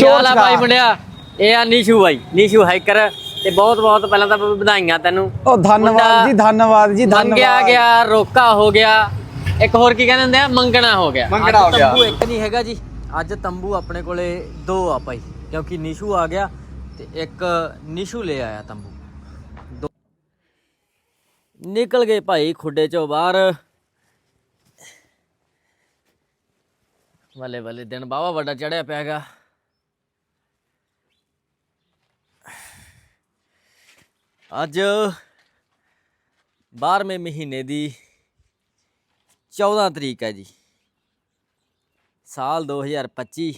ਚੋਰ ਭਾਈ ਸਿਖਾ। ਮੁੰਡਿਆ ਇਹ ਆ ਨੀਸ਼ੂ ਬਾਈ ਨੀਸ਼ੂ ਹਾਈਕਰ ਤੇ ਬਹੁਤ ਬਹੁਤ ਪਹਿਲਾਂ ਤਾਂ ਵਧਾਈਆਂ ਤੈਨੂੰ। ਉਹ ਧੰਨਵਾਦ ਜੀ ਧੰਨਵਾਦ ਜੀ ਮੰਗਿਆ ਧੰਨਵਾਦ। ਗਿਆ ਰੋਕਾ ਹੋ ਗਿਆ। ਇੱਕ ਹੋਰ ਕੀ ਕਹਿੰਦੇ ਹੁੰਦੇ ਆ? ਮੰਗਣਾ ਹੋ ਗਿਆ। ਮੰਗਣਾ ਹੋ ਗਿਆ। ਤੰਬੂ ਇੱਕ ਨਹੀਂ ਹੈਗਾ ਜੀ। ਅੱਜ ਤੰਬੂ ਆਪਣੇ ਕੋਲੇ ਦੋ ਆ ਭਾਈ ਕਿਉਂਕਿ ਨੀਸ਼ੂ ਆ ਗਿਆ ਤੇ ਇੱਕ ਨੀਸ਼ੂ ਲੈ ਆਇਆ ਤੰਬੂ। ਦੋ ਨਿਕਲ ਗਏ ਭਾਈ ਖੁੱਡੇ ਚੋਂ ਬਾਹਰ। ਬੱਲੇ ਬੱਲੇ ਦਿਨ ਬਾਵਾ ਵੱਡਾ ਚੜਿਆ ਪਿਆਗਾ ਅੱਜ 12ਵੇਂ ਮਹੀਨੇ ਦੀ 14 ਤਰੀਕ ਹੈ ਜੀ। ਸਾਲ 2025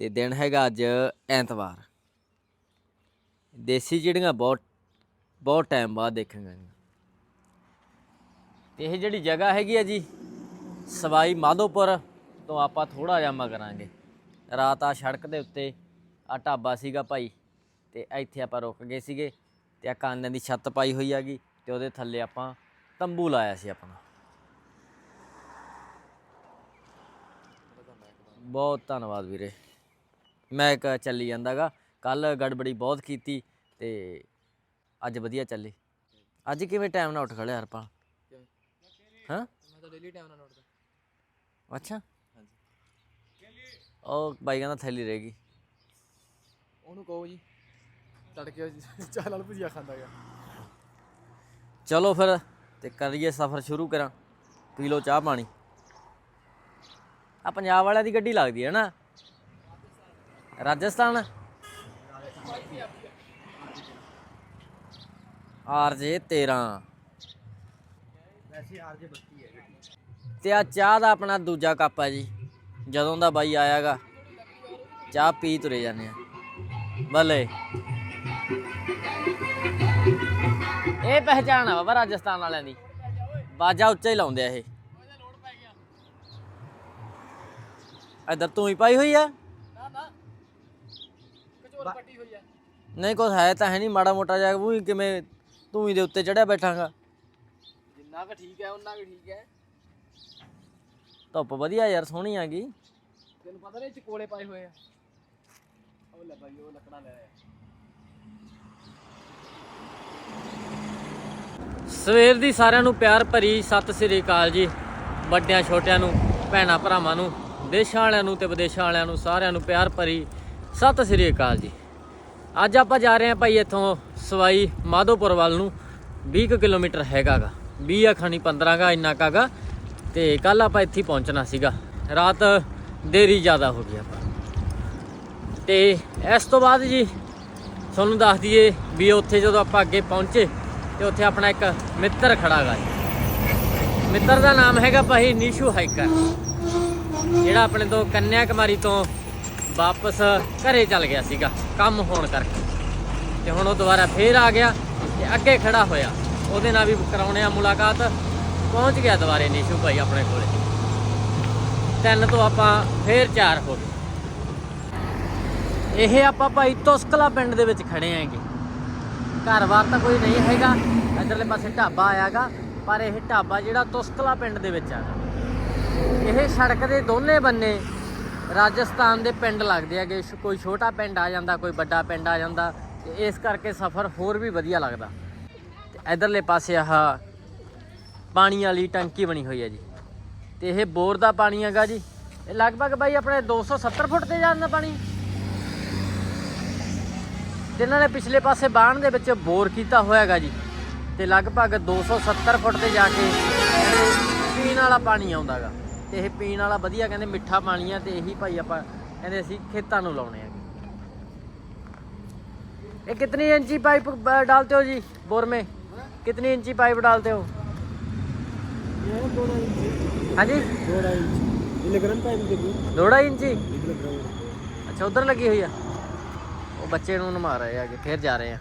ਤੇ ਦਿਨ ਹੈਗਾ ਅੱਜ ਐਤਵਾਰ। ਦੇਸੀ ਜਿਹੜੀਆਂ ਬਹੁਤ ਬਹੁਤ ਟਾਈਮ ਬਾਅਦ ਦੇਖਾਂਗੇ ਤੇ ਇਹ ਜਿਹੜੀ ਜਗ੍ਹਾ ਹੈਗੀ ਆ ਜੀ, ਸਵਾਈ ਮਾਧੋਪੁਰ ਤੋਂ ਆਪਾਂ ਥੋੜਾ ਜਿਹਾ ਮਗਰਾਂਗੇ ਰਾਤ ਆ ਸੜਕ ਦੇ ਉੱਤੇ ਆ ਢਾਬਾ ਸੀਗਾ ਭਾਈ, ਤੇ ਇੱਥੇ ਆਪਾਂ ਰੁਕ ਗਏ ਸੀਗੇ। ਤੇ ਆ ਕਾਨਾਂ ਦੀ ਛੱਤ ਪਾਈ ਹੋਈ ਹੈਗੀ ਤੇ ਉਹਦੇ ਥੱਲੇ ਆਪਾਂ ਤੰਬੂ ਲਾਇਆ ਸੀ ਆਪਣਾ। ਬਹੁਤ ਧੰਨਵਾਦ ਵੀਰੇ। ਮੈਂ ਇੱਕ ਚੱਲੀ ਜਾਂਦਾਗਾ। ਕੱਲ ਗੜਬੜੀ ਬਹੁਤ ਕੀਤੀ ਤੇ ਅੱਜ ਵਧੀਆ ਚੱਲੀ। ਅੱਜ ਕਿਵੇਂ ਟਾਈਮ ਨਾਲ ਉੱਠ ਖੜਿਆ ਆਪਾਂ ਹਾਂ? ਮੈਂ ਤਾਂ ਡੇਲੀ ਟਾਈਮ ਨਾਲ ਉੱਠਦਾ। ਅੱਛਾ। ਉਹ ਬਾਈ ਕਹਿੰਦਾ ਥੈਲੀ ਰਹੇਗੀ ਉਹਨੂੰ ਕਹੋ ਜੀ। ਤੜਕੇ ਚਾਹ ਨਾਲ ਭੁਜੀਆ ਖਾਂਦਾ ਗਿਆ। ਚਲੋ ਫਿਰ ਤੇ ਕਰੀਏ ਸਫ਼ਰ ਸ਼ੁਰੂ ਕਰਾਂ। ਪੀ ਲਓ ਚਾਹ ਪਾਣੀ। ਆ ਪੰਜਾਬ ਵਾਲਿਆਂ ਦੀ ਗੱਡੀ ਲੱਗਦੀ ਹੈ ਨਾ? ਰਾਜਸਥਾਨ? ਆਰਜੇ 13 ਵੈਸੇ ਆਰਜੇ 32 ਹੈ ਤੇ ਆ ਚਾਹ ਦਾ ਆਪਣਾ ਦੂਜਾ ਕੱਪ ਹੈ ਜੀ। ਜਦੋਂ ਦਾ ਬਾਈ ਆਇਆਗਾ ਚਾਹ ਪੀ ਤੁਰੇ ਜਾਂਦੇ ਆ। ਭਲੇ ਇਹ ਪਹਿਚਾਣ ਆ ਬਾਬਾ ਰਾਜਸਥਾਨ ਵਾਲਿਆਂ ਦੀ। ਬਾਜਾ ਉੱਚਾ ਹੀ ਲਾਉਂਦੇ ਆ ਇਹ। ਇਧਰ ਤੂੰ ਹੀ ਪਾਈ ਹੋਈ ਆ? ਨਹੀਂ ਕੁਛ ਹੈ ਤਾਂ ਹੈ ਨਹੀਂ ਮਾੜਾ ਮੋਟਾ ਜਿਹਾ ਉਹ ਕਿਵੇਂ ਤੂੰ ਹੀ ਦੇ ਉੱਤੇ ਚੜਿਆ ਬੈਠਾਂਗਾ। ਜਿੰਨਾ ਕੁ ਠੀਕ ਹੈ ਉਹਨਾਂ ਕੁ ਠੀਕ ਹੈ। ਧੁੱਪ ਵਧੀਆ ਯਾਰ ਸੋਹਣੀ ਆ ਗਈ। ਤੈਨੂੰ ਪਤਾ ਨਹੀਂ ਚਕੋਲੇ ਪਾਏ ਹੋਏ ਆ। ਉਹ ਲੈ ਬਾਈ ਉਹ ਲੱਕੜਾ ਲੈ ਆਇਆ। ਸਵੇਰ ਦੀ ਸਾਰਿਆਂ ਨੂੰ ਪਿਆਰ ਭਰੀ ਸਤਿ ਸ੍ਰੀ ਅਕਾਲ ਜੀ। ਵੱਡਿਆਂ, ਛੋਟਿਆਂ ਨੂੰ, ਭੈਣਾਂ, ਭਰਾਵਾਂ ਨੂੰ, ਦੇਸ਼ਾਂ ਵਾਲਿਆਂ ਨੂੰ ਤੇ ਵਿਦੇਸ਼ਾਂ ਵਾਲਿਆਂ ਨੂੰ ਸਾਰਿਆਂ ਨੂੰ ਪਿਆਰ ਭਰੀ ਸਤਿ ਸ੍ਰੀ ਅਕਾਲ ਜੀ। ਅੱਜ ਆਪਾਂ ਜਾ ਰਹੇ ਹਾਂ ਭਾਈ ਇੱਥੋਂ ਸਵਾਈ ਮਾਧੋਪੁਰ ਵੱਲ ਨੂੰ। 20 ਕੁ ਕਿਲੋਮੀਟਰ ਹੈਗਾਗਾ। 20 ਆ ਖਾਣੀ 15 ਗਾ ਇੰਨਾ ਕਾਗਾ ਤੇ ਕੱਲ ਆਪਾਂ ਇੱਥੇ ਪਹੁੰਚਣਾ ਸੀਗਾ। ਰਾਤ ਦੇਰੀ ਜ਼ਿਆਦਾ ਹੋ ਗਈ ਆਪਾਂ। ਤੇ ਇਸ ਤੋਂ ਬਾਅਦ ਜੀ, ਤੁਹਾਨੂੰ ਦੱਸ ਦਈਏ ਵੀ ਉੱਥੇ ਜਦੋਂ ਆਪਾਂ ਅੱਗੇ ਪਹੁੰਚੇ ਤੇ ਉੱਥੇ ਆਪਣਾ ਇੱਕ ਮਿੱਤਰ ਖੜਾ ਗਾ। ਮਿੱਤਰ ਦਾ ਨਾਮ ਹੈਗਾ ਭਾਈ ਨੀਸ਼ੂ ਹਾਈਕਰ। ਜਿਹੜਾ ਆਪਣੇ ਤੋਂ ਕੰਨਿਆ ਕੁਮਾਰੀ ਤੋਂ ਵਾਪਸ ਘਰੇ ਚੱਲ ਗਿਆ ਸੀਗਾ, ਕੰਮ ਹੋਣ ਕਰਕੇ। ਤੇ ਹੁਣ ਉਹ ਦੁਬਾਰਾ ਫੇਰ ਆ ਗਿਆ ਤੇ ਅੱਗੇ ਖੜਾ ਹੋਇਆ। ਉਹਦੇ ਨਾਲ ਵੀ ਕਰਾਉਣੇ ਆ ਮੁਲਾਕਾਤ। ਪਹੁੰਚ ਗਿਆ ਦੁਬਾਰੇ ਨੀਸ਼ੂ ਭਾਈ ਆਪਣੇ ਕੋਲੇ। ਤਿੰਨ ਤੋਂ ਆਪਾਂ ਫੇਰ ਚਾਰ ਹੋ ਗਏ। ਇਹ ਆਪਾਂ ਭਾਈ ਤੁਸਕਲਾ ਪਿੰਡ ਦੇ ਵਿੱਚ ਖੜੇ ਆਂਗੇ ਘਰ-ਬਾਰ ਤਾਂ ਕੋਈ ਨਹੀਂ ਹੈਗਾ। ਇਧਰਲੇ ਪਾਸੇ ਢਾਬਾ ਆਇਆਗਾ, ਪਰ ਇਹ ਢਾਬਾ ਜਿਹੜਾ ਤੁਸਕਲਾ ਪਿੰਡ ਦੇ ਵਿੱਚ ਆਗਾ। ਇਹ ਸੜਕ ਦੇ ਦੋਨੇ ਬੰਨੇ ਰਾਜਸਥਾਨ ਦੇ ਪਿੰਡ ਲੱਗਦੇ ਹੈਗੇ। ਸ਼- ਕੋਈ ਛੋਟਾ ਪਿੰਡ ਆ ਜਾਂਦਾ, ਕੋਈ ਵੱਡਾ ਪਿੰਡ ਆ ਜਾਂਦਾ। ਤੇ ਇਸ ਕਰਕੇ ਸਫ਼ਰ ਹੋਰ ਵੀ ਵਧੀਆ ਲੱਗਦਾ। ਤੇ ਇਧਰਲੇ ਪਾਸੇ ਆਹ ਪਾਣੀ ਵਾਲੀ ਟੈਂਕੀ ਬਣੀ ਹੋਈ ਹੈ ਜੀ। ਤੇ ਇਹ ਬੋਰ ਦਾ ਪਾਣੀ ਹੈਗਾ ਜੀ। ਇਹ ਲਗਭਗ ਬਾਈ ਆਪਣੇ 270 ਫੁੱਟ ਤੇ ਜਾਂਦਾ ਪਾਣੀ। ਤੇ ਇਹਨਾਂ ਨੇ ਪਿਛਲੇ ਪਾਸੇ ਬਾਣ ਦੇ ਵਿੱਚ ਬੋਰ ਕੀਤਾ ਹੋਇਆ ਹੈਗਾ ਜੀ ਤੇ ਲਗਭਗ 270 ਫੁੱਟ ਤੇ ਜਾ ਕੇ ਕਹਿੰਦੇ ਪੀਣ ਵਾਲਾ ਪਾਣੀ ਆਉਂਦਾਗਾ ਤੇ ਇਹ ਪੀਣ ਵਾਲਾ ਵਧੀਆ ਕਹਿੰਦੇ ਮਿੱਠਾ ਪਾਣੀ ਆ ਤੇ ਇਹੀ ਭਾਈ ਆਪਾਂ ਕਹਿੰਦੇ ਅਸੀਂ ਖੇਤਾਂ ਨੂੰ ਲਾਉਣੇ ਆ ये कितनी इंची पाइप अ, डालते हो जी बोर में कितनी इंची पाइप डालते हो हाँ जी ਥੋੜਾ ਇੰਚ ਇਹ ਗਰਮ ਪਾਈਪ ਦੇ थोड़ा इंची ਇਹ ਗਰਮ ਅੱਛਾ ਉਧਰ ਲੱਗੀ ਹੋਈ ਆ ਉਹ ਬੱਚੇ ਨੂੰ ਨਮਾ ਰਹੇ ਹੈਗੇ ਫਿਰ ਜਾ ਰਹੇ ਆ।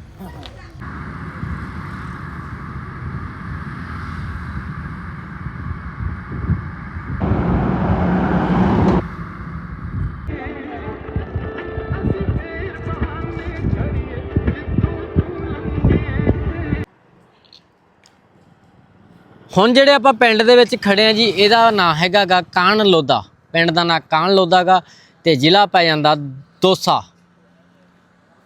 ਹੁਣ ਜਿਹੜੇ ਆਪਾਂ ਪਿੰਡ ਦੇ ਵਿੱਚ ਖੜੇ ਆ ਜੀ, ਇਹਦਾ ਨਾਂ ਹੈਗਾ ਗਾ ਕਾਣ ਲੋਦਾ ਪਿੰਡ ਦਾ ਨਾਂ ਕਾਣ ਲੋਦਾ ਗਾ ਤੇ ਜ਼ਿਲ੍ਹਾ ਪੈ ਜਾਂਦਾ ਦੋਸਾ।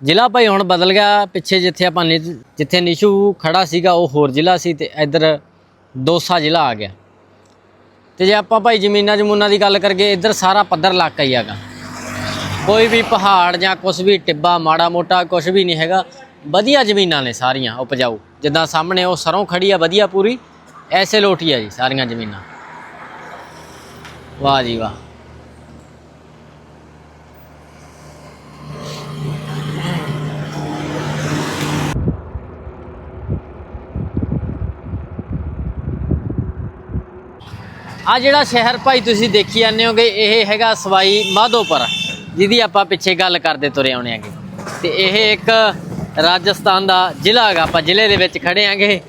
ਜ਼ਿਲ੍ਹਾ ਭਾਈ ਹੁਣ ਬਦਲ ਗਿਆ, ਪਿੱਛੇ ਜਿੱਥੇ ਆਪਾਂ ਨਿ- ਜਿੱਥੇ ਨਿਸ਼ੂ ਖੜਾ ਸੀਗਾ, ਉਹ ਹੋਰ ਜ਼ਿਲ੍ਹਾ ਸੀ ਤੇ ਇੱਧਰ ਦੋਸਾ ਜ਼ਿਲ੍ਹਾ ਆ ਗਿਆ। ਤੇ ਜੇ ਆਪਾਂ ਭਾਈ ਜ਼ਮੀਨਾਂ ਜਮੂਨਾਂ ਦੀ ਗੱਲ ਕਰਗੇ ਇੱਧਰ ਸਾਰਾ ਪੱਧਰ ਇਲਾਕਾ ਹੀ ਹੈਗਾ। ਕੋਈ ਵੀ ਪਹਾੜ ਜਾਂ ਕੁਝ ਵੀ ਟਿੱਬਾ ਮਾੜਾ ਮੋਟਾ ਕੁਝ ਵੀ ਨਹੀਂ ਹੈਗਾ, ਵਧੀਆ ਜ਼ਮੀਨਾਂ ਨੇ ਸਾਰੀਆਂ ਉਪਜਾਊ। ਜਿੱਦਾਂ ਸਾਹਮਣੇ ਉਹ ਸਰੋਂ ਖੜੀ ਆ, ਵਧੀਆ ਪੂਰੀ, ਐਸੇ ਲੋਟੀ ਆ ਜੀ ਸਾਰੀਆਂ ਜ਼ਮੀਨਾਂ। ਵਾਹ ਜੀ ਵਾਹ। ਆ ਜਿਹੜਾ ਸ਼ਹਿਰ ਭਾਈ ਤੁਸੀਂ ਦੇਖੀ ਜਾਂਦੇ ਹੋਗੇ ਇਹ ਹੈਗਾ ਸਵਾਈ ਮਾਧੋਪੁਰ ਜਿਹਦੀ ਆਪਾਂ ਪਿੱਛੇ ਗੱਲ ਕਰਦੇ ਤੁਰੇ ਆਉਣੇ ਆਂਗੇ ਤੇ ਇਹ ਇੱਕ ਰਾਜਸਥਾਨ ਦਾ ਜ਼ਿਲ੍ਹਾ ਹੈਗਾ ਆਪਾਂ ਜ਼ਿਲ੍ਹੇ ਦੇ ਵਿੱਚ ਖੜੇ ਆਂਗੇ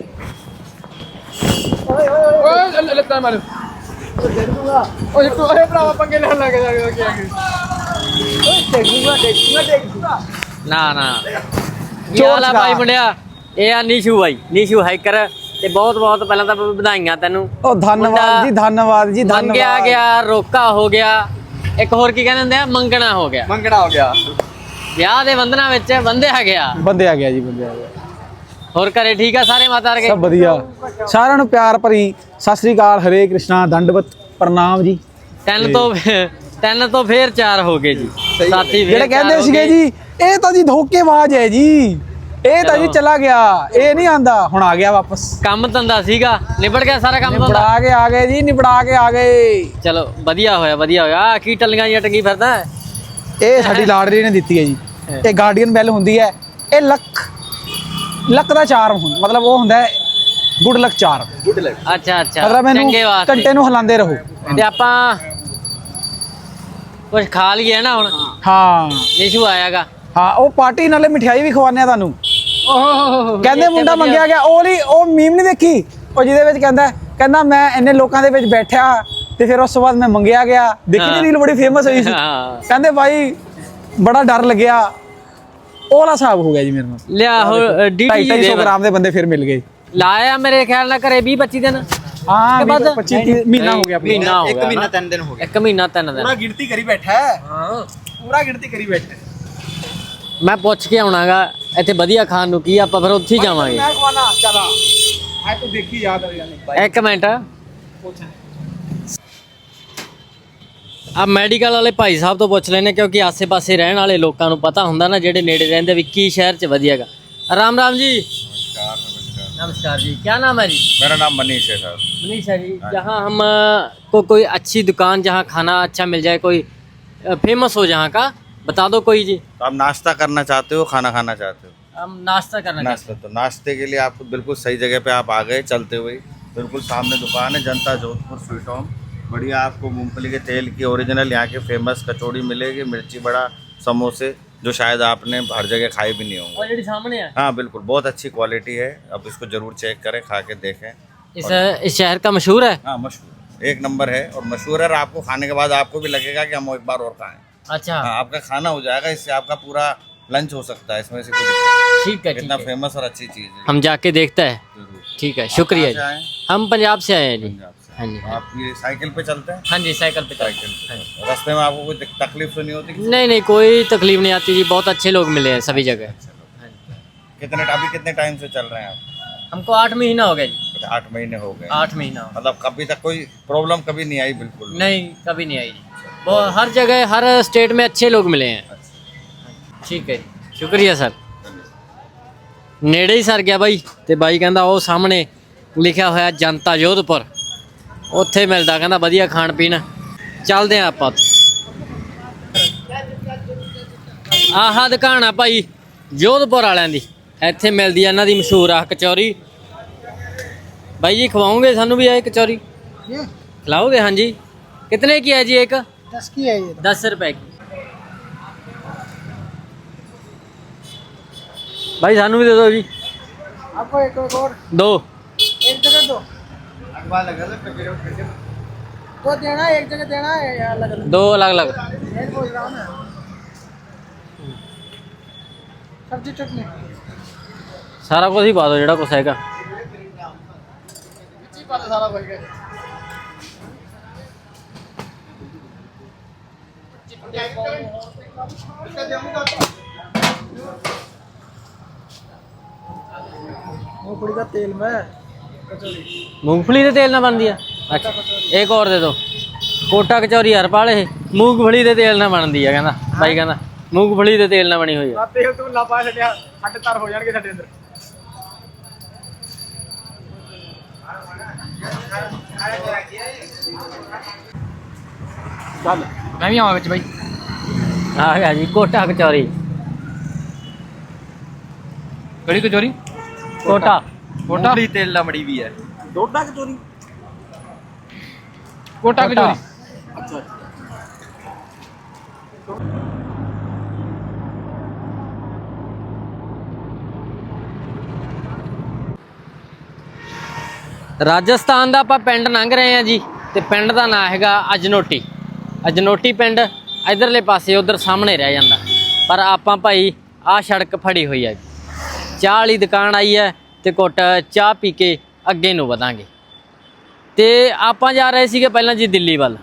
ਓਏ ਲੈ ਲੈ ਮਾਰ। ਓਏ ਤੂੰ ਓਏ ਭਰਾਵਾ ਪੰਗੇ ਲੈਣ ਲੱਗ ਜਾ ਕੇ ਆ ਨਾ ਨਾ। ਆ ਭਾਈ ਮੁੰਡਿਆ? ਇਹ ਆ ਨੀਸ਼ੂ ਬਾਈ ਨੀਸ਼ੂ ਹਾਈਕਰ। ਤੇ ਬਹੁਤ ਬਹੁਤ ਪਹਿਲਾਂ ਤਾਂ ਵਧਾਈਆਂ ਤੈਨੂੰ। ਉਹ ਧੰਨਵਾਦ ਜੀ ਧੰਨਵਾਦ ਜੀ ਮੰਗਿਆ ਧੰਨਵਾਦ ਗਿਆ ਰੋਕਾ ਹੋ ਗਿਆ। ਇੱਕ ਹੋਰ ਕੀ ਕਹਿੰਦੇ ਹੁੰਦੇ ਆ? ਮੰਗਣਾ ਹੋ ਗਿਆ। ਮੰਗਣਾ ਹੋ ਗਿਆ। ਵਿਆਹ ਦੇ ਬੰਧਨਾਂ ਵਿੱਚ ਬੰਦਿਆ ਗਿਆ। ਬੰਦੇ ਆ ਗਿਆ ਜੀ ਬੰਦੇ ਆ ਗਿਆ। ਹੋਰ ਘਰੇ ਠੀਕ ਆ ਸਾਰੇ ਮਾਤਾ ਵਰਗੇ? ਸਭ ਵਧੀਆ। ਸਾਰਿਆਂ ਨੂੰ ਪਿਆਰ ਭਰੀ ਸਤਿ ਸ੍ਰੀ ਅਕਾਲ ਹਰੇ ਕ੍ਰਿਸ਼ਨਾ ਦੰਡਵਤ ਪ੍ਰਣਾਮ ਜੀ। ਤਿੰਨ ਤੋਂ ਤਿੰਨ ਤੋਂ ਫੇਰ ਚਾਰ ਹੋ ਗਏ ਜੀ। ਸਾਥੀ ਫੇਰ ਜਿਹੜੇ ਕਹਿੰਦੇ ਸੀਗੇ। ਜੀ ਇਹ ਤਾਂ ਜੀ ਧੋਖੇਬਾਜ਼ ਹੈ ਜੀ। ਇਹ ਤਾਂ ਜੀ ਚਲੋ। ਗਿਆ। ਇਹ ਨਹੀਂ ਆਂਦਾ। ਹੁਣ ਆ ਗਿਆ ਵਾਪਸ। ਕੰਮ ਧੰਦਾ ਸੀਗਾ। ਨਿਬੜ ਗਿਆ ਸਾਰਾ ਕੰਮ ਧੰਦਾ? ਨਿਬੜਾ ਕੇ ਆ ਗਏ ਜੀ ਨਿਬੜਾ ਕੇ ਆ ਗਏ। ਚਲੋ ਵਧੀਆ ਹੋਇਆ ਵਧੀਆ ਹੋਇਆ। ਆ ਕੀ ਟੱਲੀਆਂ ਜਿਹੀਆਂ ਟੰਗੀ ਫਿਰਦਾ? ਇਹ ਸਾਡੀ ਲਾਡਰੀ ਨੇ ਦਿੱਤੀ ਹੈ ਜੀ। ਇਹ ਗਾਰਡੀਅਨ ਬੈਲ ਹੁੰਦੀ ਹੈ। ਇਹ ਲੱਕ ਲੱਕ ਦਾ ਚਾਰਮ ਹੁੰਦਾ। ਮਤਲਬ ਉਹ ਹੁੰਦਾ ਹੈ ਗੁੱਡ ਲੱਕ ਚਾਰਮ ਅੱਛਾ ਅੱਛਾ। ਮਤਲਬ ਵਾਸਤੇ। ਘੰਟੇ ਨੂੰ ਹਿਲਾਉਂਦੇ ਰਹੋ। ਤੇ ਆਪਾਂ ਕੁਝ ਖਾ ਲਈਏ ਨਾ ਹੁਣ? ਹਾਂ। ਨਿਸ਼ੂ ਆਇਆਗਾ। ਹਾਂ ਉਹ ਪਾਰਟੀ ਨਾਲੇ ਮਠਿਆਈ ਵੀ ਖਵਾਉਂਦੇ ਆ ਤੁਹਾਨੂੰ। ਕਹਿੰਦੇ ਮੁੰਡਾ ਮੰਗਿਆ ਗਿਆ ਉਹ ਲਈ ਉਹ ਮੀਮ ਨਹੀਂ ਦੇਖੀ? ਉਹ ਜਿਹਦੇ ਵਿੱਚ ਕਹਿੰਦਾ ਕਹਿੰਦਾ ਮੈਂ ਇੰਨੇ ਲੋਕਾਂ ਦੇ ਵਿੱਚ ਬੈਠਿਆ ਤੇ ਫਿਰ ਉਸ ਤੋਂ ਬਾਅਦ ਮੈਂ ਮੰਗਿਆ ਗਿਆ। ਦੇਖੀ। ਨਹੀਂ ਰੀਲ ਬੜੀ ਫੇਮਸ ਹੋਈ ਸੀ। ਕਹਿੰਦੇ ਭਾਈ ਬੜਾ ਡਰ ਲੱਗਿਆ। ਉਹ ਵਾਲਾ ਹਿਸਾਬ ਹੋ ਗਿਆ ਜੀ ਮੇਰੇ ਨਾਲ। ਲਿਆ ਹੋ ਡੀਡੀ 250 ਗ੍ਰਾਮ ਦੇ ਬੰਦੇ ਫਿਰ ਮਿਲ ਗਏ। ਲਾਇਆ ਮੇਰੇ ਖਿਆਲ ਨਾਲ ਘਰੇ 20 25 ਦਿਨ। ਹਾਂ ਕੇ ਬਾਅਦ 25 30 ਮਹੀਨਾ ਹੋ ਗਿਆ ਪੂਰਾ। ਮਹੀਨਾ ਹੋ ਗਿਆ ਇੱਕ ਮਹੀਨਾ ਨਾ। ਤਿੰਨ ਦਿਨ ਹੋ ਗਏ। ਇੱਕ ਮਹੀਨਾ ਤਿੰਨ ਦਿਨ। ਗਿਣਤੀ ਕਰੀ ਬੈਠਾ ਹੈ। ਹਾਂ। ਪੂਰਾ ਗਿਣਤੀ ਕਰੀ ਬੈਠਾ ਮੈਂ ਪੁੱਛ ਕੇ ਆਉਣਾਗਾ। ਇੱਥੇ ਵਧੀਆ ਖਾਣ ਨੂੰ ਕੀ ਆ, ਆਪਾਂ ਫਿਰ ਉੱਥੇ ਹੀ ਜਾਵਾਂਗੇ ਮੈਂ ਖਵਾਣਾ ਚਲਾ ਆ ਤੂੰ ਦੇਖੀ ਯਾਦ ਆ ਜਾਣੀ ਇੱਕ ਮਿੰਟ ਆ ਮੈਡੀਕਲ ਵਾਲੇ ਭਾਈ ਸਾਹਿਬ ਤੋਂ ਪੁੱਛ ਲੈਨੇ ਕਿਉਂਕਿ ਆਸੇ-ਪਾਸੇ ਰਹਿਣ ਵਾਲੇ ਲੋਕਾਂ ਨੂੰ ਪਤਾ ਹੁੰਦਾ ਨਾ ਜਿਹੜੇ ਨੇੜੇ ਰਹਿੰਦੇ ਵੀ ਕੀ ਸ਼ਹਿਰ 'ਚ ਵਧੀਆਗਾ ਰਾਮ ਰਾਮ ਜੀ नमस्कार नमस्कार नमस्कार जी क्या नाम है जी मेरा नाम मनीष है सर मनीषा जी जहाँ हम अ, को कोई अच्छी दुकान जहाँ खाना अच्छा मिल जाए कोई फेमस हो जहाँ का बता दो कोई जी। तो आप नाश्ता करना चाहते हो खाना खाना चाहते हो? हम नाश्ता करना नाश्ता तो नाश्ते के लिए आपको बिल्कुल सही जगह पे आप आ गए चलते हुए। बिल्कुल सामने दुकान है जनता जोधपुर स्वीट होम। बढ़िया आपको मूंगफली के तेल की ओरिजिनल यहाँ की फ़ेमस कचौड़ी मिलेगी मिर्ची बड़ा समोसे जो शायद आपने हर जगह खाए भी नहीं। होंगे। सामने है? हाँ बिल्कुल बहुत अच्छी क्वालिटी है। अब इसको ज़रूर चेक करें खा के देखें। इस इस शहर का मशहूर है? हाँ मशहूर। एक नंबर है और मशहूर है और आपको खाने के बाद आपको भी लगेगा कि हम एक बार और खाएँ। अच्छा। हाँ आपका खाना हो जाएगा इससे आपका पूरा लंच हो सकता है इसमें से नहीं। ठीक है इतना फ़ेमस और अच्छी चीज़ है। हम जाके देखते हैं। ठीक है शुक्रिया? जी। हम पंजाब से आए हैं जी। हाँ जी आप ये साइकिल पे चलते हैं? हाँ जी साइकिल पे चलते साइकिल हैं। हाँ पे। रास्ते में आपको कोई तकलीफ़ तो नहीं होती नहीं नहीं कोई तकलीफ़ नहीं आती जी। बहुत अच्छे लोग मिले हैं सभी जगह। हाँ कितने अभी कितने टाइम से चल रहे हैं आप? हमको आठ महीना हो गया जी। आठ महीने हो गए। आठ महीना मतलब कभी तक कोई प्रॉब्लम कभी नहीं आई बिल्कुल नहीं कभी नहीं आई। जी वो हर जगह हर स्टेट में अच्छे लोग मिले हैं ठीक है जी शुक्रिया सर ਨੇੜੇ ਹੀ ਸਰ ਗਿਆ ਬਾਈ ਤੇ ਬਾਈ ਕਹਿੰਦਾ ਉਹ ਸਾਹਮਣੇ ਲਿਖਿਆ ਹੋਇਆ ਜਨਤਾ ਜੋਧਪੁਰ ਉੱਥੇ ਮਿਲਦਾ ਕਹਿੰਦਾ ਵਧੀਆ ਖਾਣ ਪੀਣ ਚੱਲਦੇ ਆ ਆਪਾਂ ਆਹ ਦੁਕਾਨ ਆ ਭਾਈ ਜੋਧਪੁਰ ਵਾਲਿਆਂ ਦੀ ਇੱਥੇ ਮਿਲਦੀ ਆ ਇਹਨਾਂ ਦੀ ਮਸ਼ਹੂਰ ਆ ਕਚੌਰੀ भाई जी खवाओगे सानू भी है कचौरी ये खिलाओगे हाँ जी कितने की है जी एक दस की है ये दस रुपए की। भाई सानू भी दे दो जी आपको एक एक और। दो। एक जगह दो। दो देना एक जगह देना है या अलग अलग। दो अलग अलग। मैं बोल रहा हूँ ना सब्ज़ी चटनी। सारा कुछ ही पा दो जेड़ा कुछ हैगा सारा भर मूंगफली का तेल में ਮੂੰਗਫਲੀ ਦੇ ਤੇਲ ਨਾਲ ਬਣਦੀ ਆ ਅੱਛਾ ਇੱਕ ਹੋਰ ਦੇ ਦਿਓ ਕੋਟਾ ਕਚੌਰੀ ਹਰਪਾਲ ਇਹ ਮੂੰਗਫਲੀ ਦੇ ਤੇਲ ਨਾਲ ਬਣਦੀ ਆ ਕਹਿੰਦਾ ਬਾਈ ਕਹਿੰਦਾ ਮੂੰਗਫਲੀ ਦੇ ਤੇਲ ਨਾਲ ਬਣੀ ਹੋਈ ਆ ਤੇਲ ਤੂੰ ਲਾ ਪਾ ਛੱਡਿਆ ਸਾਡੇ ਤਰ ਹੋ ਜਾਣਗੇ ਸਾਡੇ ਅੰਦਰ ਚੱਲ ਮੈਂ ਵੀ ਆਵਾਂ ਵਿੱਚ ਬਾਈ ਆ ਗਿਆ ਜੀ ਕੋਟਾ ਕਚੌਰੀ। ਕੜੀ ਕਚੌਰੀ? ਕੋਟਾ। ਕੋਟਾ। ਮੂਲੀ ਤੇ ਲਮੜੀ ਵੀ ਹੈ। ਡੋਡਾ ਕਚੋਰੀ? ਕੋਟਾ ਕਚੌਰੀ। ਰਾਜਸਥਾਨ ਦਾ ਆਪਾਂ ਪਿੰਡ ਲੰਘ ਰਹੇ ਆ ਜੀ ਤੇ ਪਿੰਡ ਦਾ ਨਾਂ ਹੈਗਾ ਅਜਨੋਟੀ। ਅਜਨੋਟੀ ਪਿੰਡ ਇਧਰਲੇ ਪਾਸੇ ਉਧਰ ਸਾਹਮਣੇ ਰਹਿ ਜਾਂਦਾ। ਪਰ ਆਪਾਂ ਭਾਈ, ਆਹ ਸੜਕ ਫੜੀ ਹੋਈ ਹੈ ਚਾਹ ਵਾਲੀ ਦੁਕਾਨ ਆਈ ਹੈ ਤੇ ਘੁੱਟ ਚਾਹ ਪੀ ਕੇ ਅੱਗੇ ਨੂੰ ਵਧਾਂਗੇ। ਤੇ ਆਪਾਂ ਜਾ ਰਹੇ ਸੀਗੇ ਪਹਿਲਾਂ ਜੀ ਦਿੱਲੀ ਵੱਲ।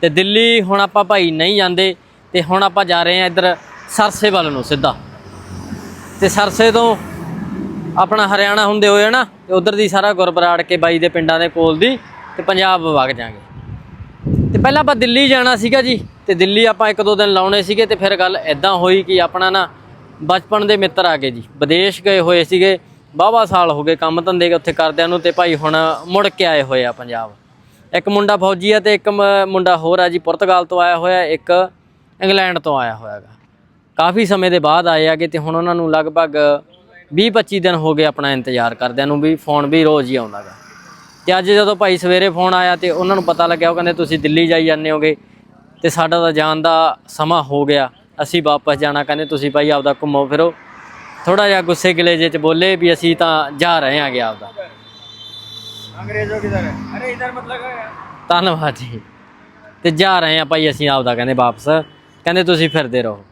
ਤੇ ਦਿੱਲੀ ਹੁਣ ਆਪਾਂ ਭਾਈ ਨਹੀਂ ਜਾਂਦੇ ਤੇ ਹੁਣ ਆਪਾਂ ਜਾ ਰਹੇ ਹਾਂ ਇੱਧਰ ਸਰਸੇ ਵੱਲ ਨੂੰ ਸਿੱਧਾ। ਤੇ ਸਰਸੇ ਤੋਂ ਆਪਣਾ ਹਰਿਆਣਾ ਹੁੰਦੇ ਹੋਏ ਨਾ, ਤੇ ਉਧਰ ਦੀ ਸਾਰਾ ਗੁਰਬਰਾੜ ਕੇ ਬਾਈ ਦੇ ਪਿੰਡਾਂ ਦੇ ਕੋਲ ਦੀ ਤੇ ਪੰਜਾਬ ਵਗ ਜਾਾਂਗੇ। ਤੇ ਪਹਿਲਾਂ ਆਪਾਂ ਦਿੱਲੀ ਜਾਣਾ ਸੀਗਾ ਜੀ। ਤੇ ਦਿੱਲੀ ਆਪਾਂ ਇੱਕ ਦੋ ਦਿਨ ਲਾਉਣੇ ਸੀਗੇ ਤੇ ਫਿਰ ਗੱਲ ਐਦਾਂ ਹੋਈ ਕਿ ਆਪਣਾ ਨਾ ਬਚਪਨ ਦੇ ਮਿੱਤਰ ਆ ਗਏ ਜੀ। ਵਿਦੇਸ਼ ਗਏ ਹੋਏ ਸੀਗੇ, ਵਾਹਵਾ ਸਾਲ ਹੋ ਗਏ ਕੰਮ ਧੰਦੇ ਉੱਥੇ ਕਰਦਿਆਂ ਨੂੰ ਤੇ ਭਾਈ ਹੁਣ ਮੁੜ ਕੇ ਆਏ ਹੋਏ ਆ ਪੰਜਾਬ। ਇੱਕ ਮੁੰਡਾ ਫੌਜੀ ਆ ਤੇ ਇੱਕ ਮ- ਮੁੰਡਾ ਹੋਰ ਆ ਜੀ, ਪੁਰਤਗਾਲ ਤੋਂ ਆਇਆ ਹੋਇਆ, ਇੱਕ ਇੰਗਲੈਂਡ ਤੋਂ ਆਇਆ ਹੋਇਆ ਗਾ। ਕਾਫੀ ਸਮੇਂ ਦੇ ਬਾਅਦ ਆਏ ਆਗੇ ਤੇ ਹੁਣ ਉਹਨਾਂ ਨੂੰ ਲਗਭਗ 20-25 ਦਿਨ ਹੋ ਗਏ ਆਪਣਾ ਇੰਤਜ਼ਾਰ ਕਰਦਿਆਂ ਨੂੰ ਵੀ ਫੋਨ ਵੀ ਰੋਜ਼ ਹੀ ਆਉਂਦਾ ਗਾ। ਤੇ ਅੱਜ ਜਦੋਂ ਭਾਈ ਸਵੇਰੇ ਫੋਨ ਆਇਆ ਤੇ ਉਹਨਾਂ ਨੂੰ ਪਤਾ ਲੱਗਿਆ, ਉਹ ਕਹਿੰਦੇ, ਤੁਸੀਂ ਦਿੱਲੀ ਜਾਈ ਜਾਂਦੇ ਹੋਗੇ। ਤੇ ਸਾਡਾ ਤਾਂ ਜਾਣ ਦਾ ਸਮਾਂ ਹੋ ਗਿਆ। ਅਸੀਂ ਵਾਪਸ ਜਾਣਾ ਕਹਿੰਦੇ ਤੁਸੀਂ ਭਾਈ ਆਪਦਾ ਘੁੰਮੋ ਫਿਰੋ। ਥੋੜਾ ਜਿਹਾ ਗੁੱਸੇ ਗਿਲੇ ਜੇ ਚ ਬੋਲੇ ਵੀ ਅਸੀਂ ਤਾਂ ਜਾ ਰਹੇ ਆਂਗੇ ਆਪਦਾ। ਅੰਗਰੇਜ਼ੋ ਕਿਧਰ ਹੈ? ਅਰੇ ਇਧਰ ਮਤ ਲਗਾ ਯਾਰ ਧੰਨਵਾਦ ਜੀ। ਤੇ ਜਾ ਰਹੇ ਆ ਭਾਈ ਅਸੀਂ ਆਪਦਾ ਕਹਿੰਦੇ ਵਾਪਸ। ਕਹਿੰਦੇ ਤੁਸੀਂ ਫਿਰਦੇ ਰਹੋ।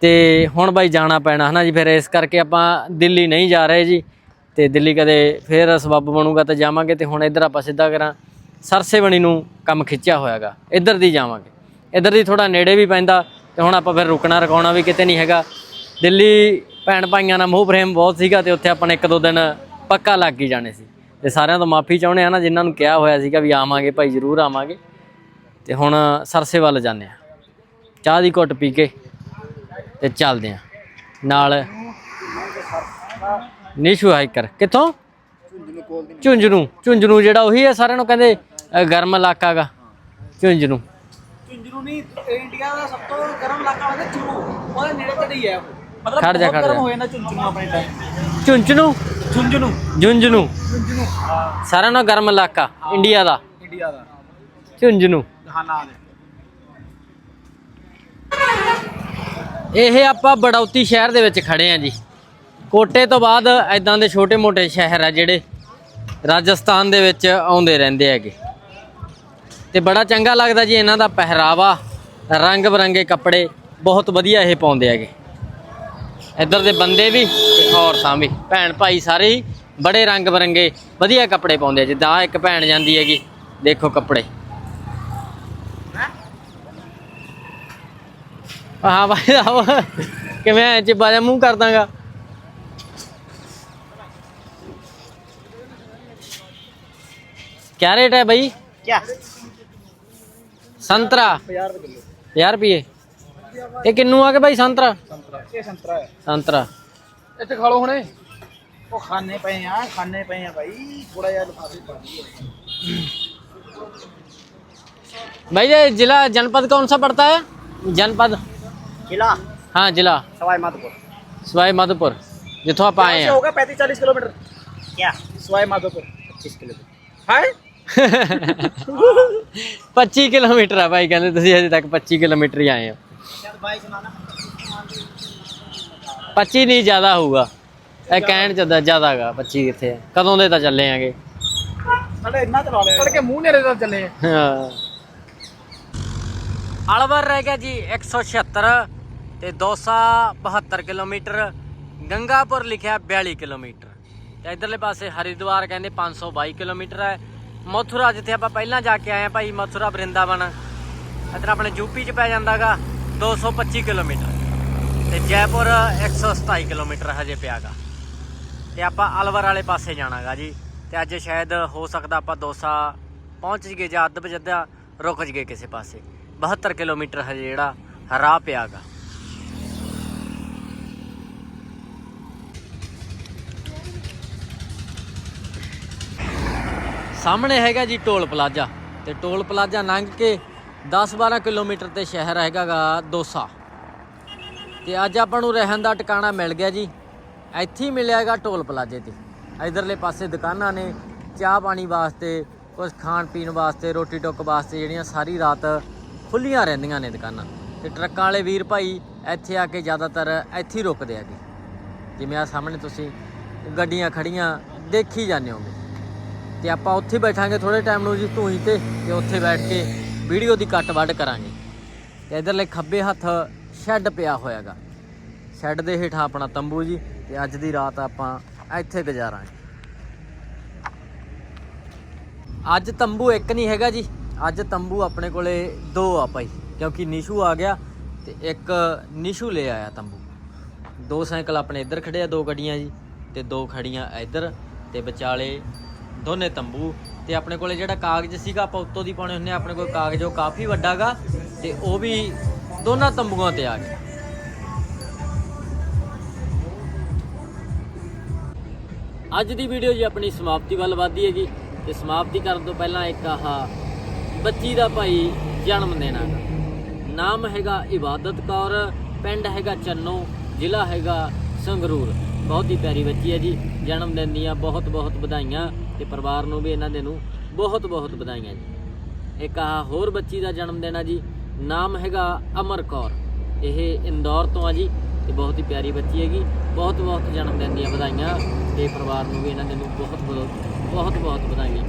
ਤੇ ਹੁਣ ਭਾਈ ਜਾਣਾ ਪੈਣਾ ਹਨਾ ਜੀ? ਫਿਰ ਇਸ ਕਰਕੇ ਆਪਾਂ ਦਿੱਲੀ ਨਹੀਂ ਜਾ ਰਹੇ ਜੀ। ਤੇ ਦਿੱਲੀ ਕਦੇ ਫੇਰ ਸਬੱਬ ਬਣੂਗਾ ਤਾਂ ਜਾਵਾਂਗੇ। ਤੇ ਹੁਣ ਇੱਧਰ ਆਪਾਂ ਸਿੱਧਾ ਕਰਾਂ। ਸਰਸੇ ਬਣੀ ਨੂੰ ਕੰਮ ਖਿੱਚਿਆ ਹੋਇਆਗਾ। ਇੱਧਰ ਦੀ ਜਾਵਾਂਗੇ। ਇੱਧਰ ਦੀ ਥੋੜਾ ਨੇੜੇ ਵੀ ਪੈਂਦਾ ਤੇ ਹੁਣ ਆਪਾਂ ਫਿਰ ਰੁਕਣਾ ਰਕਾਉਣਾ ਵੀ ਕਿਤੇ ਨਹੀਂ ਹੈਗਾ। ਦਿੱਲੀ ਭੈਣ ਭਾਈਆਂ ਨਾਲ ਮੋਹ ਪ੍ਰੇਮ ਬਹੁਤ ਸੀਗਾ ਤੇ ਉੱਥੇ ਆਪਾਂ ਨੇ ਇੱਕ ਦੋ ਦਿਨ ਪੱਕਾ ਲੱਗ ਹੀ ਜਾਣੇ ਸੀ। ਤੇ ਸਾਰਿਆਂ ਤੋਂ ਮਾਫੀ ਚਾਹੁੰਦੇ ਆ ਨਾ ਜਿਨ੍ਹਾਂ ਨੂੰ ਕਿਹਾ ਹੋਇਆ ਸੀਗਾ ਵੀ ਆਵਾਂਗੇ ਭਾਈ ਜ਼ਰੂਰ ਆਵਾਂਗੇ। ਤੇ ਹੁਣ ਸਰਸੇ ਵੱਲ ਜਾਂਦੇ ਆ। ਚਾਹ ਦੀ ਘੁੱਟ ਪੀ ਕੇ ਤੇ ਚੱਲਦੇ ਆ। ਨਾਲ ਨਿਸ਼ੂ ਹਾਈਕਰ। ਕਿੱਥੋਂ? ਝੁੰਝਨੂ ਝੁੰਝਨੂ ਜਿਹੜਾ ਉਹੀ ਹੈ ਸਾਰਿਆਂ ਨੂੰ ਕਹਿੰਦੇ ਅ, ਗਰਮ ਇਲਾਕਾ ਗਾ ਝੁੰਝਨੂ ਝੁੰਝਨੂ ਨਹੀਂ ਇੰਡੀਆ ਦਾ ਸਭ ਤੋਂ ਗਰਮ ਇਲਾਕਾ ਹੁੰਦਾ ਚੁਰੂ ਉਹਦੇ ਨੇੜੇ ਤੇੜੇ ਹੀ ਹੈ ਉਹ। ਮਤਲਬ ਖੜ ਜਾ, ਬਹੁਤ ਖੜ ਗਰਮ ਜਾ। ਹੋ ਜਾਂਦਾ ਝੁੰਝਨੂ ਆਪਣੇ ਟਾਈਮ ਝੁੰਝਨੂ ਝੁੰਝਨੂ ਝੁੰਝਨੂ ਝੁੰਝਨੂ ਸਾਰਿਆਂ ਨਾਲੋਂ ਗਰਮ ਇਲਾਕਾ ਇੰਡੀਆ ਦਾ। ਇੰਡੀਆ ਦਾ। ਝੁੰਝਨੂ ਹਾਂ ਨਾ ਇਹ ਆਪਾਂ ਬੜੌਤੀ ਸ਼ਹਿਰ ਦੇ ਵਿੱਚ ਖੜੇ ਆ ਜੀ। ਕੋਟੇ ਤੋਂ ਬਾਅਦ ਐਦਾਂ ਦੇ ਛੋਟੇ-ਮੋਟੇ ਸ਼ਹਿਰ ਆ ਜਿਹੜੇ ਰਾਜਸਥਾਨ ਦੇ ਵਿੱਚ ਆਉਂਦੇ ਰਹਿੰਦੇ ਹੈਗੇ। ਤੇ ਬੜਾ ਚੰਗਾ ਲੱਗਦਾ ਜੀ ਇਹਨਾਂ ਦਾ ਪਹਿਰਾਵਾ ਰੰਗ ਬਰੰਗੇ ਕੱਪੜੇ, ਬਹੁਤ ਵਧੀਆ ਇਹ ਪਾਉਂਦੇ ਹੈਗੇ। ਇੱਧਰ ਦੇ ਬੰਦੇ ਵੀ ਤੇ ਔਰਤਾਂ ਵੀ, ਭੈਣ ਭਾਈ ਸਾਰੇ ਹੀ ਬੜੇ ਰੰਗ ਬਰੰਗੇ ਵਧੀਆ ਕੱਪੜੇ ਪਾਉਂਦੇ ਆ ਜਿੱਦਾਂ ਆਹ ਇੱਕ ਭੈਣ ਜਾਂਦੀ ਹੈਗੀ, ਦੇਖੋ ਕੱਪੜੇ। ਹਾਂ ਭਾਈ ਸਾਹਿਬ ਕਿਵੇਂ ਐ ਚਿੱਬਾ ਜਿਹਾ ਮੂੰਹ ਕਰ ਦਾਂਗਾ ਕਿਆ ਰੇਟ ਹੈ ਭਾਈ ਕੀ ਸੰਤਰਾ 50 ਰੁਪਏ ਕਿਲੋ 50 ਰੁਪਏ ਇਹ ਕਿੰਨੂ ਆ ਕੇ ਭਾਈ ਸੰਤਰਾ ਸੰਤਰਾ ਇਹ ਸੰਤਰਾ ਹੈ ਸੰਤਰਾ ਇੱਥੇ ਖਾ ਲਓ ਹੁਣੇ ਉਹ ਖਾਣੇ ਪਏ ਆ ਖਾਣੇ ਪਏ ਆ ਭਾਈ ਥੋੜਾ ਜਿਹਾ ਲਿਫਾਫੇ ਪਾ ਦਿਓ भाई ये जिला जनपद कौन सा पड़ता है जनपद किला हाँ जिला सवाई माधोपुर सवाई माधोपुर जिथों आप आए से हैं होगा पैंतीस चालीस किलोमीटर क्या सवाई माधोपुर पच्चीस किलोमीटर है 25 ਕਿਲੋਮੀਟਰ ਆ ਭਾਈ ਕਹਿੰਦੇ ਤੁਸੀਂ ਅਜੇ ਤੱਕ 25 ਕਿਲੋਮੀਟਰ ਹੀ ਆਏ ਹੋ। 25 ਨਹੀਂ ਜ਼ਿਆਦਾ ਹੋਊਗਾ। ਇਹ ਕਹਿਣ ਚ ਜ਼ਿਆਦਾਗਾ 25 ਕਿੱਥੇ ਕਦੋਂ ਦੇ ਤਾਂ ਚੱਲੇ ਆਂਗੇ। ਸਾਡੇ ਇੰਨਾ ਚਲਾ ਲਿਆ। ਕੇ ਮੂੰਹ ਨੇਰੇ ਦਾ ਚੱਲੇ ਆ। ਅਲਵਰ ਰਹਿ ਗਿਆ ਜੀ 176 ਤੇ 272 ਕਿਲੋਮੀਟਰ। ਗੰਗਾਪੁਰ ਲਿਖਿਆ 42 ਕਿਲੋਮੀਟਰ। ਤੇ ਇਧਰਲੇ ਪਾਸੇ ਹਰਿਦੁਆਰ ਕਹਿੰਦੇ 522 ਕਿਲੋਮੀਟਰ ਹੈ। ਮਥੁਰਾ, ਜਿੱਥੇ ਆਪਾਂ ਪਹਿਲਾਂ ਜਾ ਕੇ ਆਏ ਆ ਭਾਈ, ਮਥੁਰਾ ਬ੍ਰਿੰਦਾਵਨ ਇੱਧਰ ਆਪਣੇ ਯੂਪੀ 'ਚ ਪੈ ਜਾਂਦਾਗਾ 225 ਕਿਲੋਮੀਟਰ। ਤੇ ਜੈਪੁਰ 127 ਕਿਲੋਮੀਟਰ ਹਜੇ ਪਿਆਗਾ। ਤੇ ਆਪਾਂ ਅਲਵਰ ਵਾਲੇ ਪਾਸੇ ਜਾਣਾਗਾ ਜੀ। ਤੇ ਅੱਜ ਸ਼ਾਇਦ ਹੋ ਸਕਦਾ ਆਪਾਂ ਦੋਸਾ ਪਹੁੰਚ ਜਗੇ ਜਾਂ ਅੱਧ ਬਜੱਦਾ ਰੁਕ ਜਗੇ ਕਿਸੇ ਪਾਸੇ। 72 ਕਿਲੋਮੀਟਰ ਹਜੇ ਜਿਹੜਾ ਰਾਹ ਪਿਆਗਾ। ਸਾਹਮਣੇ ਹੈਗਾ ਜੀ ਟੋਲ ਪਲਾਜ਼ਾ ਤੇ ਟੋਲ ਪਲਾਜ਼ਾ ਲੰਘ ਕੇ 10-12 ਕਿਲੋਮੀਟਰ ਤੇ ਸ਼ਹਿਰ ਹੈਗਾਗਾ ਦੋਸਾ। ਤੇ ਅੱਜ ਆਪਾਂ ਨੂੰ ਰਹਿਣ ਦਾ ਟਿਕਾਣਾ ਮਿਲ ਗਿਆ ਜੀ। ਇੱਥੇ ਹੀ ਮਿਲਿਆਗਾ ਟੋਲ ਪਲਾਜ਼ੇ ਤੇ। ਇਧਰਲੇ ਪਾਸੇ ਦੁਕਾਨਾਂ ਨੇ ਚਾਹ ਪਾਣੀ ਵਾਸਤੇ, ਕੁਝ ਖਾਣ ਪੀਣ ਵਾਸਤੇ, ਰੋਟੀ ਟੁੱਕ ਵਾਸਤੇ ਜਿਹੜੀਆਂ ਸਾਰੀ ਰਾਤ ਖੁੱਲੀਆਂ ਰਹਿੰਦੀਆਂ ਨੇ ਦੁਕਾਨਾਂ। ਤੇ ਟਰੱਕਾਂ ਵਾਲੇ ਵੀਰ ਭਾਈ ਇੱਥੇ ਆ ਕੇ ਜ਼ਿਆਦਾਤਰ ਇੱਥੇ ਹੀ ਰੁਕਦੇ ਆਗੇ ਜਿਵੇਂ ਆ ਸਾਹਮਣੇ ਤੁਸੀਂ ਗੱਡੀਆਂ ਖੜੀਆਂ ਦੇਖੀ ਜਾਂਦੇ ਹੋਗੇ ਤੇ ਆਪਾਂ ਉੱਥੇ ਬੈਠਾਂਗੇ ਥੋੜੇ ਟਾਈਮ ਨੂੰ ਜੀ ਧੂਈ ਤੇ ਤੇ ਉੱਥੇ ਬੈਠ ਕੇ ਵੀਡੀਓ ਦੀ ਕੱਟ ਵੱਢ ਕਰਾਂਗੇ। ਤੇ ਇਧਰਲੇ ਖੱਬੇ ਹੱਥ ਸ਼ੈੱਡ ਪਿਆ ਹੋਇਆਗਾ। ਸ਼ੈੱਡ ਦੇ ਹੇਠਾਂ ਆਪਣਾ ਤੰਬੂ ਜੀ, ਤੇ ਅੱਜ ਦੀ ਰਾਤ ਆਪਾਂ ਇੱਥੇ ਗੁਜ਼ਾਰਾਂਗੇ। ਅੱਜ ਤੰਬੂ ਇੱਕ ਨਹੀਂ ਹੈਗਾ ਜੀ, ਅੱਜ ਤੰਬੂ ਆਪਣੇ ਕੋਲੇ ਦੋ ਆ ਭਾਈ, ਕਿਉਂਕਿ ਨਿਸ਼ੂ ਆ ਗਿਆ ਤੇ ਇੱਕ ਨਿਸ਼ੂ ਲੈ ਆਇਆ ਤੰਬੂ। ਦੋ ਸਾਈਕਲ ਆਪਣੇ ਇੱਧਰ ਖੜੇ ਆ, ਦੋ ਗੱਡੀਆਂ ਜੀ, ਤੇ ਦੋ ਖੜੀਆਂ ਇੱਧਰ, ਤੇ ਵਿਚਾਲੇ ਦੋਨੇ ਤੰਬੂ। ਤੇ ਆਪਣੇ ਕੋਲੇ ਜਿਹੜਾ ਕਾਗਜ਼ ਸੀਗਾ, ਆਪਾਂ ਉੱਤੋਂ ਦੀ ਪਾਉਣੇ ਹੁੰਦੇ ਆ ਆਪਣੇ ਕੋਲ ਕਾਗਜ਼, ਉਹ ਕਾਫੀ ਵੱਡਾਗਾ। ਤੇ ਉਹ ਵੀ ਦੋਨਾਂ ਤੰਬੂਆਂ ਤੇ ਆ ਗਿਆ। ਅੱਜ ਦੀ ਵੀਡੀਓ ਜੀ ਆਪਣੀ ਸਮਾਪਤੀ ਵੱਲ ਵਧਦੀ ਹੈਗੀ। ਤੇ ਸਮਾਪਤੀ ਕਰਨ ਤੋਂ ਪਹਿਲਾਂ ਇੱਕ ਆਹ ਬੱਚੀ ਦਾ ਭਾਈ ਜਨਮ ਦਿਨ ਹੈਗਾ। ਨਾਮ ਹੈਗਾ ਇਬਾਦਤ ਕੌਰ, ਪਿੰਡ ਹੈਗਾ ਚੰਨੋ, ਜ਼ਿਲ੍ਹਾ ਹੈਗਾ ਸੰਗਰੂਰ। ਬਹੁਤ ਹੀ ਪਿਆਰੀ ਬੱਚੀ ਹੈ ਜੀ। ਜਨਮ ਦਿਨ ਦੀਆਂ ਬਹੁਤ ਬਹੁਤ ਵਧਾਈਆਂ। ਤੇ ਪਰਿਵਾਰ ਨੂੰ ਵੀ ਇਹਨਾਂ ਦੇ ਨੂੰ ਬਹੁਤ ਬਹੁਤ ਵਧਾਈਆਂ ਜੀ। ਇੱਕ ਆਹ ਹੋਰ ਬੱਚੀ ਦਾ ਜਨਮ ਦਿਨ ਆ ਜੀ, ਨਾਮ ਹੈਗਾ ਅਮਰ ਕੌਰ। ਇਹ ਇੰਦੌਰ ਤੋਂ ਆ ਜੀ ਤੇ ਬਹੁਤ ਹੀ ਪਿਆਰੀ ਬੱਚੀ ਹੈਗੀ, ਬਹੁਤ ਬਹੁਤ ਜਨਮ ਦਿਨ ਦੀਆਂ ਵਧਾਈਆਂ ਤੇ ਪਰਿਵਾਰ ਨੂੰ ਵੀ ਇਹਨਾਂ ਦੇ ਨੂੰ ਬਹੁਤ ਬਹੁਤ ਬਹੁਤ ਬਹੁਤ ਵਧਾਈਆਂ।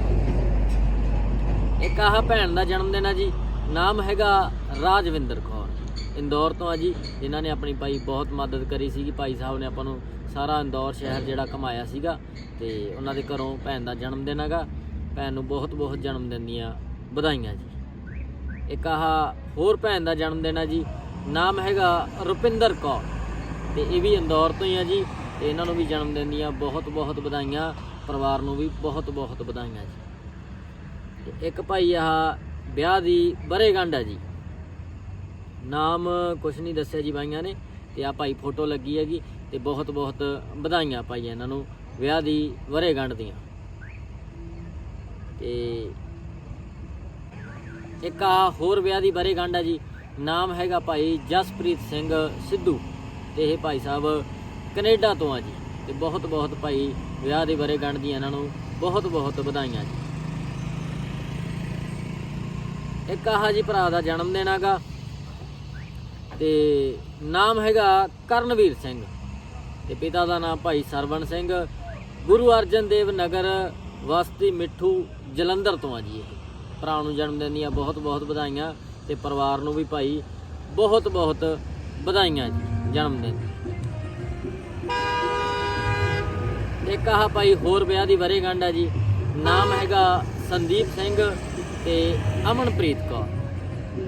ਇੱਕ ਆਹ ਭੈਣ ਦਾ ਜਨਮ ਦਿਨ ਆ ਜੀ, ਨਾਮ ਹੈਗਾ ਰਾਜਵਿੰਦਰ ਕੌਰ। ਇੰਦੌਰ ਤੋਂ ਆ ਜੀ। ਇਹਨਾਂ ਨੇ ਆਪਣੀ ਭਾਈ ਬਹੁਤ ਮਦਦ ਕਰੀ ਸੀਗੀ। ਭਾਈ ਸਾਹਿਬ ਨੇ ਆਪਾਂ ਨੂੰ ਸਾਰਾ ਇੰਦੌਰ ਸ਼ਹਿਰ ਜਿਹੜਾ ਕਮਾਇਆ ਸੀਗਾ ਤੇ ਉਹਨਾਂ ਦੇ ਘਰੋਂ ਭੈਣ ਦਾ ਜਨਮ ਦਿਨ ਹੈਗਾ। ਭੈਣ ਨੂੰ ਬਹੁਤ ਬਹੁਤ ਜਨਮ ਦਿਨ ਦੀਆਂ ਵਧਾਈਆਂ ਜੀ। ਇੱਕ ਆਹ ਹੋਰ ਭੈਣ ਦਾ ਜਨਮ ਦਿਨ ਹੈ ਜੀ। ਨਾਮ ਹੈਗਾ ਰੁਪਿੰਦਰ ਕੌਰ। ਤੇ ਇਹ ਵੀ ਇੰਦੌਰ ਤੋਂ ਹੀ ਆ ਜੀ। ਤੇ ਇਹਨਾਂ ਨੂੰ ਵੀ ਜਨਮ ਦਿਨ ਦੀਆਂ ਬਹੁਤ ਬਹੁਤ ਵਧਾਈਆਂ। ਪਰਿਵਾਰ ਨੂੰ ਵੀ ਬਹੁਤ ਬਹੁਤ ਵਧਾਈਆਂ ਜੀ। ਤੇ ਇੱਕ ਭਾਈ ਆਹ ਵਿਆਹ ਦੀ ਬਰੇਗੰਢ ਹੈ ਜੀ। ਨਾਮ ਕੁਛ ਨਹੀਂ ਦੱਸਿਆ ਜੀ ਬਾਈਆਂ ਨੇ ਤੇ ਆ ਭਾਈ ਫੋਟੋ ਲੱਗੀ ਹੈਗੀ ਤੇ ਬਹੁਤ ਬਹੁਤ ਵਧਾਈਆਂ ਭਾਈ ਇਹਨਾਂ ਨੂੰ ਵਿਆਹ ਦੀ ਵਰੇਗੰਢ ਦੀਆਂ। ਤੇ ਇੱਕ ਆ ਹੋਰ ਵਿਆਹ ਦੀ ਵਰੇਗੰਢ ਹੈ ਜੀ, ਨਾਮ ਹੈਗਾ ਭਾਈ ਜਸਪ੍ਰੀਤ ਸਿੰਘ ਸਿੱਧੂ ਤੇ ਇਹ ਭਾਈ ਸਾਹਿਬ ਕੈਨੇਡਾ ਤੋਂ ਆ ਜੀ ਤੇ ਬਹੁਤ ਬਹੁਤ ਭਾਈ ਵਿਆਹ ਦੀ ਵਰੇਗੰਢ ਦੀਆਂ ਇਹਨਾਂ ਨੂੰ ਬਹੁਤ ਬਹੁਤ ਵਧਾਈਆਂ ਜੀ। ਇੱਕ ਆਹ ਜੀ ਭਰਾ ਦਾ ਜਨਮ ਦਿਨ ਹੈਗਾ ਤੇ ਨਾਮ ਹੈਗਾ ਕਰਨਵੀਰ ਸਿੰਘ ਤੇ ਪਿਤਾ ਦਾ ਨਾਮ ਭਾਈ ਸਰਵਣ ਸਿੰਘ। ਗੁਰੂ ਅਰਜਨ ਦੇਵ ਨਗਰ ਵਸਤੀ ਮਿੱਠੂ ਜਲੰਧਰ ਤੋਂ ਆ ਜੀ ਇਹ। ਭਰਾ ਨੂੰ ਜਨਮ ਦਿਨ ਦੀਆਂ ਬਹੁਤ ਬਹੁਤ ਵਧਾਈਆਂ ਤੇ ਪਰਿਵਾਰ ਨੂੰ ਵੀ ਭਾਈ ਬਹੁਤ ਬਹੁਤ ਵਧਾਈਆਂ ਜੀ, ਜਨਮ ਦਿਨ। ਦੀਆਂ। ਇੱਕ ਆਹ ਭਾਈ ਹੋਰ ਵਿਆਹ ਦੀ ਵਰੇਗੰਢ ਹੈ ਜੀ। ਨਾਮ ਹੈਗਾ ਸੰਦੀਪ ਸਿੰਘ ਤੇ ਅਮਨਪ੍ਰੀਤ ਕੌਰ।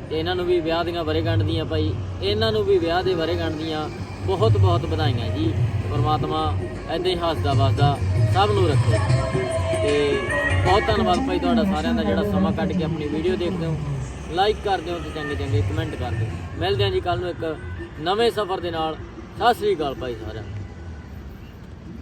ਤੇ ਇਹਨਾਂ ਨੂੰ ਵੀ ਵਿਆਹ ਦੀਆਂ ਵਰੇਗੰਢ ਦੀਆਂ ਭਾਈ, ਇਹਨਾਂ ਨੂੰ ਵੀ ਵਿਆਹ ਦੇ ਵਰੇਗੰਢ ਦੀਆਂ ਬਹੁਤ ਬਹੁਤ ਵਧਾਈਆਂ ਜੀ। ਪਰਮਾਤਮਾ ਐਦਾਂ ਹੀ ਹੱਸਦਾ ਵਸਦਾ ਸਭ ਨੂੰ ਰੱਖੇ। ਤੇ ਬਹੁਤ ਧੰਨਵਾਦ ਭਾਈ ਤੁਹਾਡਾ ਸਾਰਿਆਂ ਦਾ ਜਿਹੜਾ ਸਮਾਂ ਕੱਢ ਕੇ ਆਪਣੀ ਵੀਡੀਓ ਦੇਖਦੇ ਹੋ। ਲਾਈਕ ਕਰਦੇ ਹੋ ਤੇ ਚੰਗੇ ਚੰਗੇ ਕਮੈਂਟ ਕਰਦੇ ਹੋ ਮਿਲਦੇ ਹਾਂ ਜੀ ਕੱਲ ਨੂੰ ਇੱਕ ਨਵੇਂ ਸਫ਼ਰ ਦੇ ਨਾਲ। ਸਤਿ ਸ੍ਰੀ ਅਕਾਲ ਭਾਈ ਸਾਰਿਆਂ ਨੂੰ।